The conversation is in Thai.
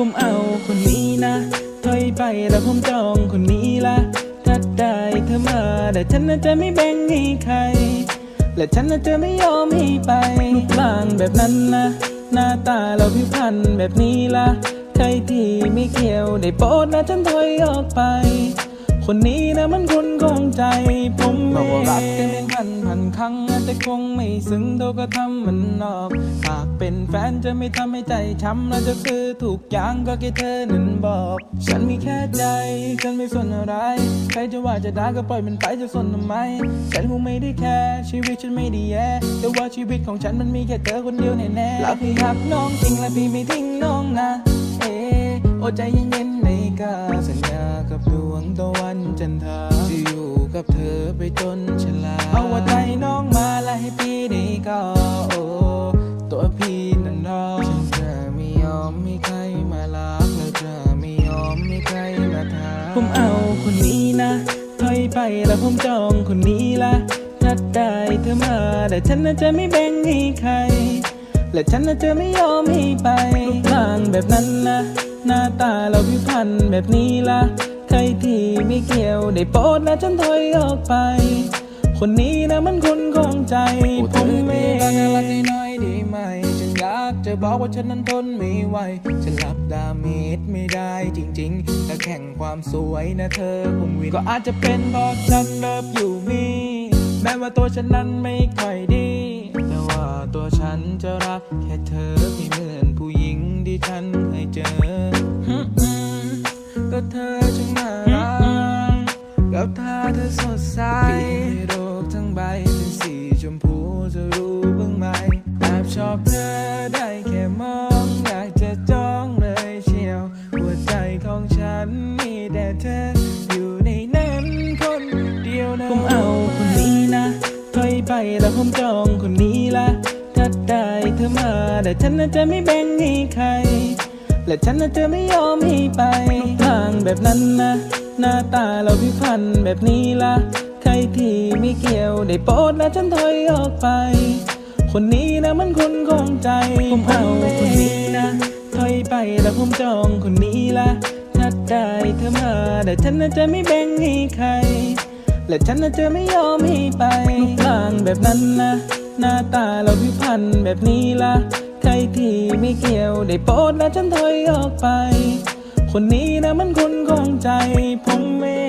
ผมเอาคนนี้นะ ถอยไปแล้วผมจองคนนี้ละ ถ้าได้เธอมาแต่ฉันน่ะจะไม่แบ่งให้ใคร และฉันน่ะจะไม่ยอมให้ไปรูปร่างแบบนั้นนะ หน้าตาเราผิวพรรณแบบนี้ละ ใครที่ไม่เกี่ยวได้โปรดนะฉันถอยออกไป คนนี้นะมันคนของใจ ผมไม่รักกันเป็นพันพันครั้ง แต่คงไม่ซึ้งเท่าก็ทำมันนอกหากเป็นแฟนจะไม่ทำให้ใจช้ำและจะซื้อถูกอย่างก็แค่เธอนั้นบอก ฉันมีแค่ใจ ฉันไม่สนอะไร ใครจะว่าจะด่าก็ปล่อยมันไปจะสนทำไม ฉันคงไม่ได้แค่ชีวิตฉันไม่ได้แย่แต่ว่าชีวิตของฉันมันมีแค่เธอคนเดียวแน่ๆแล้วพี่หักน้องจริงและพี่ไม่ทิ้งน้องนะ เออโอใจเย็นๆใน กาสัญญากับดวงตะวันจันทราจะอยู่กับเธอไปจนชราเอาว่าใจน้องมาและให้พี่ได้ก็โอ้ตัวพี่นั้นรอฉันจะไม่ยอมมีใครมาลักและจะไม่ยอมมีใครมาทาผมเอาคนนี้นะถอยไปแล้วผมจองคนนี้ละถ้าได้เธอมาแต่ฉันน่ะจะไม่แบ่งให้ใครและฉันน่ะจะไม่ยอมให้ไปรูปร่างแบบนั้นนะ หน้าตาเราผิวพรรณแบบนี้ละใครที่ไม่เกี่ยวได้โปรดนะฉันถอยออกไป คนนี้นะมันคนของใจ ผมไม่รักรักน้อยๆได้ไหม ฉันอยากจะบอกว่าฉันนั้นทนไม่ไหว ฉันรับดาเมจไม่ได้จริงๆแต่แข่งความสวยนะเธอคงวินก็อาจจะเป็นเพราะฉันเลิฟอยู่มี แม้ว่าตัวฉันนั้นไม่ค่อยดี แต่ว่าตัวฉันจะรักแค่เธอไม่เหมือนผู้หญิง ที่ฉันเคยเจอ ก็เธอช่างน่ารักกับท่าเธอสดใสโลกทั้งใบเป็นสีชมพูจะรู้บ้างไหมแอบชอบเธอได้แค่มองอยากจะจ้องเลยเชียว หัวใจของฉันมีแต่เธออยู่ในนั้นคนเดียวนะผมเอาคนนี้นะถอยไปแล้วผมจองคนนี้ มา แต่ฉันน่ะจะไม่แบ่งให้ใคร และฉันน่ะจะไม่ยอมให้ไปรูปร่างแบบนั้นนะ หน้าตาเราผิวพรรณแบบนี้ละใครที่ไม่เกี่ยวได้โปรดนะฉันถอยออกไป คนนี้นะมันคนของใจ ผมเอาคนนี้นะ ถอยไปแล้วผมจองคนนี้ละถ้าได้เธอมา แต่ฉันน่ะจะไม่แบ่งให้ใคร และฉันน่ะจะไม่ยอมให้ไปรูปร่างแบบนั้นนะ หน้าตาเราผิวพรรณแบบนี้ละใครที่ไม่เกี่ยวได้โปรดและฉันถอยออกไป คนนี้นะมันคนของใจผมเม่